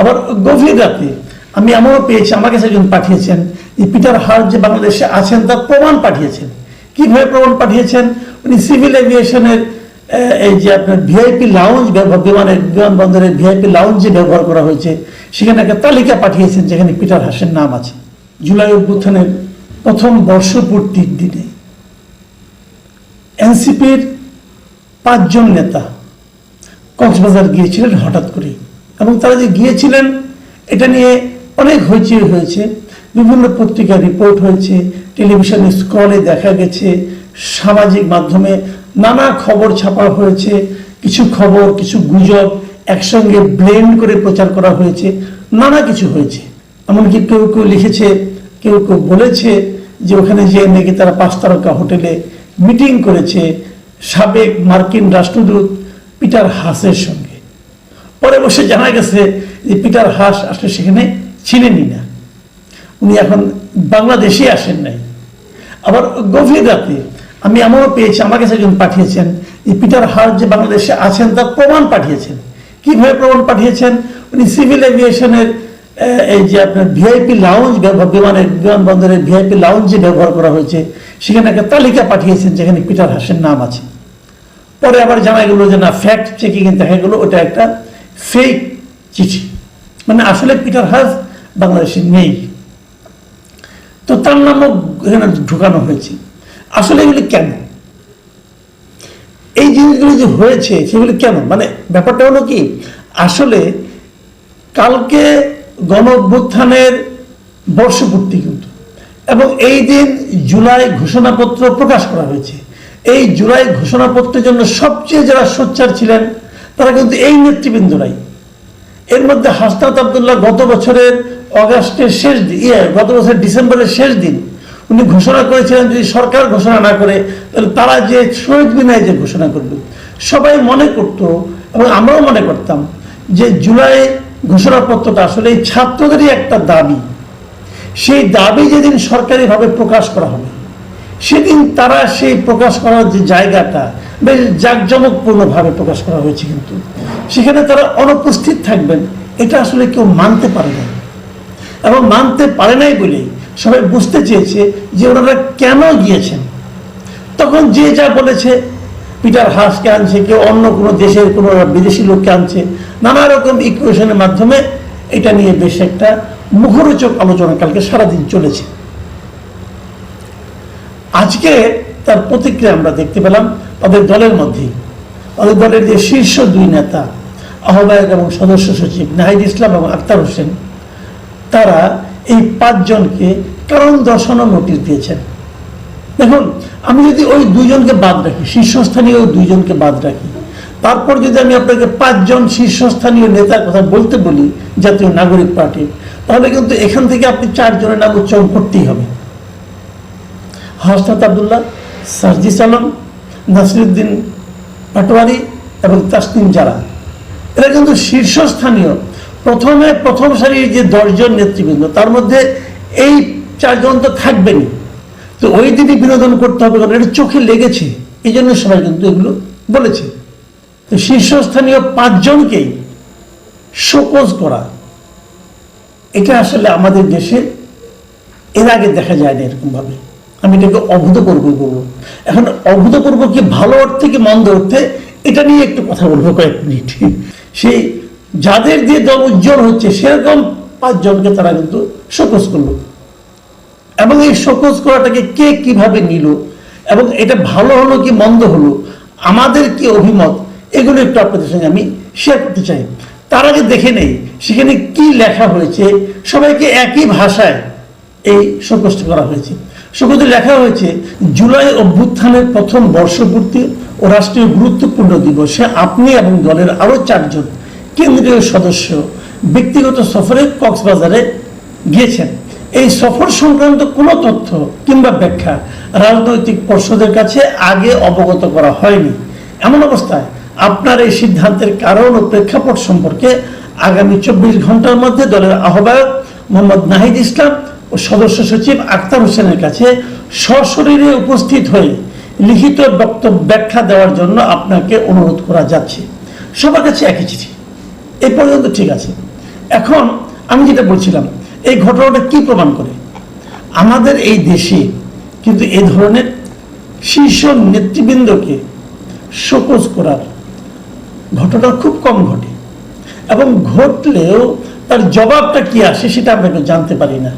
আবার গভীর রাতে আমি এমনও পেয়েছি, আমার কাছে একজন পাঠিয়েছেন যে পিটার হার্ট যে বাংলাদেশে আছেন তার প্রমাণ পাঠিয়েছেন। কীভাবে প্রমাণ পাঠিয়েছেন? উনি সিভিল এভিয়েশনের এই যে আপনার ভিআইপি লাউঞ্জ ব্যবহার, বিমানের, বিমানবন্দরের ভিআইপি লাউঞ্জ ব্যবহার করা হয়েছে, সেখানে একটা তালিকা পাঠিয়েছেন যেখানে পিটার হাসের নাম আছে। জুলাই অভ্যুত্থানের প্রথম বর্ষপূর্তির দিনে। এনসিপির পাঁচজন নেতা কক্সবাজার গিয়েছিলেন হঠাৎ করে এবং তারা যে গিয়েছিলেন, এটা নিয়ে অনেক হইচই হয়েছে। বিভিন্ন পত্রিকার রিপোর্ট হয়েছে টেলিভিশন স্ক্রলে দেখা গেছে, সামাজিক মাধ্যমে নানা খবর ছাপা হয়েছে, কিছু খবর, কিছু গুজব একসঙ্গে ব্লেন্ড করে প্রচার করা হয়েছে, নানা কিছু হয়েছে। এমনকি কেউ কেউ লিখেছে, কেউ কেউ বলেছে যে ওখানে যে নাকি তারা পাঁচ তারকা হোটেলে মিটিং করেছে সাবেক মার্কিন রাষ্ট্রদূত পিটার হাসের সঙ্গে। পরে বসে জানা গেছে যে পিটার হাস আসলে সেখানে ছিলেনই না। উনি এখন বাংলাদেশে আসেন নাই। আবার গভীর রাতে আমি এমনও পেয়েছি, আমার কাছে একজন পাঠিয়েছেন যে পিটার হার্ট যে বাংলাদেশে আছেন তার প্রমাণ পাঠিয়েছেন। কীভাবে প্রমাণ পাঠিয়েছেন? উনি সিভিল এভিয়েশনের এই যে আপনার ভিআইপি লাউঞ্জ বিমানের, বিমানবন্দরের ভিআইপি লাউঞ্জ ব্যবহার করা হয়েছে, সেখানে একটা তালিকা পাঠিয়েছেন যেখানে পিটার হাসের নাম আছে। পরে আবার জানা গেল যে না ফ্যাক্ট চেকিং দেখা গেলো, ওটা একটা ফেক চিঠি। মানে আসলে পিটার হাস বাংলাদেশে নেই। তো তার নামও এখানে ঢুকানো হয়েছে। আসলে এগুলি কেন? এই জিনিসগুলো যে হয়েছে সেগুলি কেন? মানে ব্যাপারটা হলো কি, আসলে কালকে গণ বর্ষপূর্তি কিন্তু। এবং এই দিন জুলাই ঘোষণাপত্র প্রকাশ করা হয়েছে। এই জুলাই ঘোষণাপত্রের জন্য সবচেয়ে যারা সোচ্চার ছিলেন তারা কিন্তু এই নেতৃবৃন্দরাই এর মধ্যে হাসনাত আবদুল্লাহ গত বছরের অগাস্টের শেষ ইয়ে গত বছরের ডিসেম্বরের শেষ দিন উনি ঘোষণা করেছিলেন যদি সরকার ঘোষণা না করে, তাহলে তারা যে শহীদ বিনায় যে ঘোষণা করবে, সবাই মনে করত এবং আমরাও মনে করতাম যে জুলাই ঘোষণাপত্রটা আসলে এই ছাত্রদেরই একটা দাবি। সেই দাবি যেদিন সরকারিভাবে প্রকাশ করা হবে। সেদিন তারা সেই প্রকাশ করার যে জায়গাটা বেশ জাঁকজমকপূর্ণভাবে প্রকাশ করা হয়েছে কিন্তু। সেখানে তারা অনুপস্থিত থাকবেন, এটা আসলে কেউ মানতে পারে না এবং মানতে পারে নাই বলেই সবাই বুঝতে চেয়েছে যে ওনারা কেন গিয়েছেন। তখন যে যা বলেছে, পিটার হাসকে আনছে, কেউ অন্য কোনো দেশের কোনো বিদেশি লোককে আনছে, নানা রকম ইকুয়েশনের মাধ্যমে এটা নিয়ে বেশ একটা মুখরোচক আলোচনা কালকে সারাদিন চলেছে। আজকে তার প্রতিক্রিয়া আমরা দেখতে পেলাম তাদের দলের মধ্যেই তাদের দলের যে শীর্ষ দুই নেতা, আহ্বায়ক এবং সদস্য সচিব নাহিদ ইসলাম এবং আক্তার হোসেন, তারা এই পাঁচজনকে কারণ দর্শানো নোটিশ দিয়েছেন। দেখুন, আমি যদি ওই দুইজনকে বাদ রাখি, শীর্ষস্থানীয় ওই দুইজনকে বাদ রাখি, তারপর যদি আমি আপনাকে পাঁচজন শীর্ষস্থানীয় নেতার কথা বলতে বলি, জাতীয় নাগরিক পার্টির, তাহলে কিন্তু এখান থেকে আপনি চারজনের নাম উচ্চারণ করতেই হবে। হাসনাত আবদুল্লাহ, সার্জিস আলম নাসিরুদ্দিন পাটোয়ারি এবং তাসনিম জারা। এরা কিন্তু শীর্ষস্থানীয়। প্রথমে প্রথম সারির যে দশজন নেতৃবৃন্দ, তার মধ্যে এই চারজন তো থাকবেনই। তো ওই দিনই বিনোদন করতে হবে কারণ এটা চোখে লেগেছে। এই জন্য সবাই কিন্তু এগুলো বলেছে। তো শীর্ষস্থানীয় পাঁচজনকেই শোকজ করা, এটা আসলে আমাদের দেশে এর আগে দেখা যায় না এরকমভাবে। আমি এটাকে অভূতপূর্ব বলব। এখন অভূতপূর্ব কি ভালো অর্থে কি মন্দ অর্থে? এটা নিয়ে একটু কথা বলব কয়েক মিনিট। সেই যাদের দিয়ে দল উজ্জ্বল হচ্ছে, সেরকম পাঁচজনকে তারা কিন্তু শোকজ করল। এবং এই শোকজ করাটাকে কে কীভাবে নিল? এবং এটা ভালো হলো কি মন্দ হলো? আমাদের কি অভিমত? এগুলো একটু আপনাদের সঙ্গে আমি শেয়ার করতে চাই। তার আগে দেখে নেই, সেখানে কি লেখা হয়েছে? সবাইকে একই ভাষায় এই শোকষ্ট করা হয়েছে। শোকতে লেখা হয়েছে, জুলাই অভ্যুত্থানের প্রথম বর্ষপূর্তি ও রাষ্ট্রীয় গুরুত্বপূর্ণ দিবসে আপনি এবং দলের আরও চারজন কেন্দ্রীয় সদস্য ব্যক্তিগত সফরে কক্সবাজারে গিয়েছেন। এই সফর সংক্রান্ত কোনো তথ্য কিংবা ব্যাখ্যা রাজনৈতিক পর্ষদের কাছে আগে অবগত করা হয়নি। এমন অবস্থায় আপনার এই সিদ্ধান্তের কারণ ও প্রেক্ষাপট সম্পর্কে আগামী চব্বিশ ঘণ্টার মধ্যে দলের আহ্বায়ক মোহাম্মদ নাহিদ ইসলাম সদস্য সচিব আক্তার হোসেনের কাছে সশরীরে উপস্থিত হয়ে লিখিত বক্তব্য ব্যাখ্যা দেওয়ার জন্য আপনাকে অনুরোধ করা যাচ্ছে। সবার কাছে একই চিঠি। এই পর্যন্ত ঠিক আছে। এখন আমি যেটা বলছিলাম, এই ঘটনাটা কি প্রমাণ করে? আমাদের এই দেশে কিন্তু এই ধরনের শীর্ষ নেতৃবৃন্দকে শোকজ করার ঘটনা খুব কম ঘটে এবং ঘটলেও তার জবাবটা কি আসে সেটা আমরা জানতে পারি না।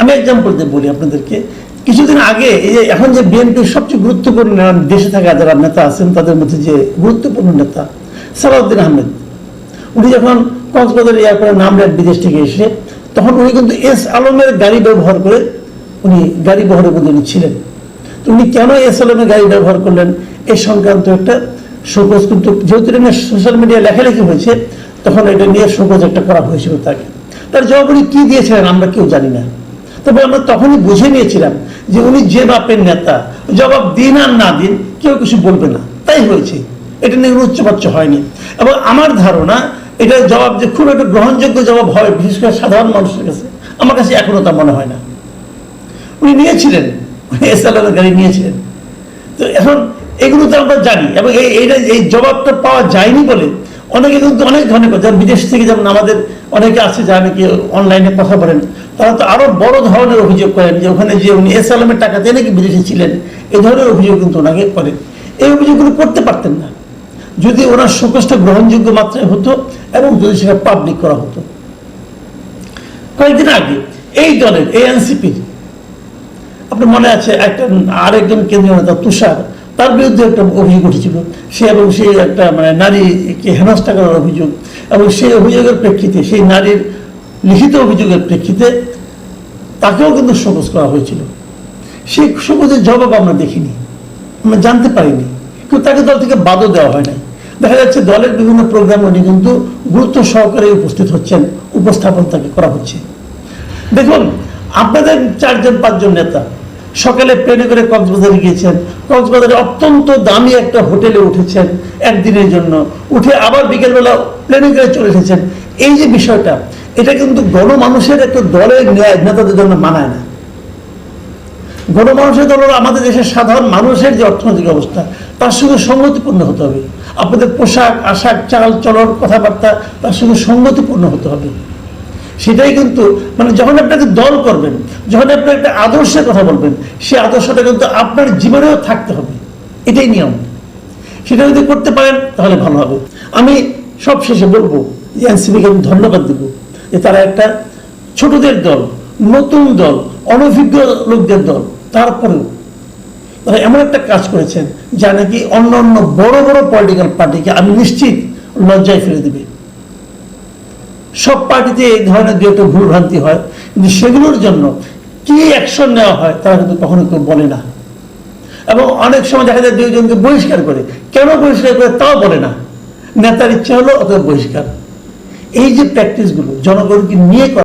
আমি এক্সাম্পল দিয়ে বলি আপনাদেরকে। কিছুদিন আগে এই যে এখন যে বিএনপির সবচেয়ে গুরুত্বপূর্ণ দেশে থাকা যারা নেতা আছেন, তাদের মধ্যে যে গুরুত্বপূর্ণ নেতা সালাউদ্দিন আহমেদ, উনি যখন কক্সবাজার এয়ারপোর্টে নামলেন বিদেশ থেকে এসে, তখন উনি কিন্তু এস আলমের গাড়ি ব্যবহার করে উনি গাড়ি বহরের মধ্যে উনি ছিলেন। তো উনি কেন এস আলমের গাড়ি ব্যবহার করলেন এই সংক্রান্ত একটা শোকজ কিন্তু যেহেতু এটা নিয়ে সোশ্যাল মিডিয়ায় লেখালেখি হয়েছে, তখন এটা নিয়ে শোকজ একটা করা হয়েছিল তাকে। তার জবাব উনি কি দিয়েছিলেন আমরা কেউ জানি না। তবে আমরা তখনই বুঝে নিয়েছিলাম যে উনি যে বাপের নেতা, জবাব দিন আর না দিন কেউ কিছু বলবে না। তাই হয়েছে। এটা নিয়ে কোনো উচ্চবাচ্য হয়নি। এবং আমার ধারণা, এটার জবাব যে খুব একটা গ্রহণযোগ্য জবাব হয়, বিশেষ করে সাধারণ মানুষের কাছে, আমার কাছে এখনও তা মনে হয় না। উনি নিয়েছিলেন এসএলএর গাড়ি নিয়েছিলেন। তো এখন এগুলো তো আমরা জানি এবং এই জবাবটা পাওয়া যায়নি বলে অনেকে কিন্তু অনেক ধরনের যেমন বিদেশ থেকে যেমন আমাদের অনেকে আছে যারা নাকি অনলাইনে কথা বলেন, তারা তো আরও বড় ধরনের অভিযোগ করেন যে ওখানে যে উনি এস আলমের টাকাতে নাকি বিদেশে ছিলেন, এই ধরনের অভিযোগ কিন্তু ওনাকে করেন। এই অভিযোগগুলো করতে পারতেন না। যদি ওনার শোকসটা গ্রহণযোগ্য মাত্রায় হতো এবং যদি সেটা পাবলিক করা হতো। কয়েকদিন আগে এই দলের এএনসিপির আপনার মনে আছে একটা আরেকজন কেন্দ্রীয় নেতা তুষার তার বিরুদ্ধে একটা অভিযোগ উঠেছিল। সে এবং সে একটা মানে নারীকে হেনস্থা করার অভিযোগ এবং সেই অভিযোগের প্রেক্ষিতে, সেই নারীর লিখিত অভিযোগের প্রেক্ষিতে তাকেও কিন্তু শোকজ করা হয়েছিল। সেই শোকজের জবাব আমরা দেখিনি, আমরা জানতে পারিনি। কিন্তু তাকে দল থেকে বাদও দেওয়া হয় নাই। দেখা যাচ্ছে দলের বিভিন্ন প্রোগ্রামে উনি কিন্তু গুরুত্ব সহকারে উপস্থিত হচ্ছেন, উপস্থাপন তাকে করা হচ্ছে। দেখুন, আপনাদের চারজন, পাঁচজন নেতা সকালে প্লেনে করে কক্সবাজারে গিয়েছেন। কক্সবাজারে অত্যন্ত দামি একটা হোটেলে উঠেছেন একদিনের জন্য। উঠে আবার বিকেলবেলা প্লেনে করে চলে এসেছেন। এই যে বিষয়টা, এটা কিন্তু গণমানুষের একটা দলের ন্যায়, নেতাদের জন্য মানায় না। গণমানুষের দল আমাদের দেশের সাধারণ মানুষের যে অর্থনৈতিক অবস্থা, তার সঙ্গে সঙ্গতিপূর্ণ হতে হবে। আপনাদের পোশাক, আশাক, চাল, চলন, কথাবার্তা, তার সঙ্গে সঙ্গতিপূর্ণ হতে হবে। সেটাই কিন্তু মানে যখন আপনাকে দল করবেন, যখন আপনি একটা আদর্শের কথা বলবেন, সেই আদর্শটা কিন্তু আপনার জীবনেও থাকতে হবে। এটাই নিয়ম। সেটা যদি করতে পারেন, তাহলে ভালো হবে। আমি সব শেষে বলব, এনসিপিকে আমি ধন্যবাদ দেব যে তারা একটা ছোটদের দল, নতুন দল, অনভিজ্ঞ লোকদের দল, তারপরেও তারা এমন একটা কাজ করেছেন যা নাকি অন্য অন্য বড় বড় পলিটিক্যাল পার্টিকে আমি নিশ্চিত লজ্জায় ফেলে দেবে। সব পার্টিতে এই ধরনের দু একটা ভুল ভ্রান্তি হয়। কিন্তু সেগুলোর জন্য কি অ্যাকশন নেওয়া হয় তারা কিন্তু কখনো কেউ বলে না। এবং অনেক সময় দেখা যায় দুইজনকে বহিষ্কার করে। কেন বহিষ্কার করে তাও বলে না। নেতার ইচ্ছা হলো অথবা বহিষ্কার। এই যে প্র্যাকটিসগুলো জনগণকে নিয়ে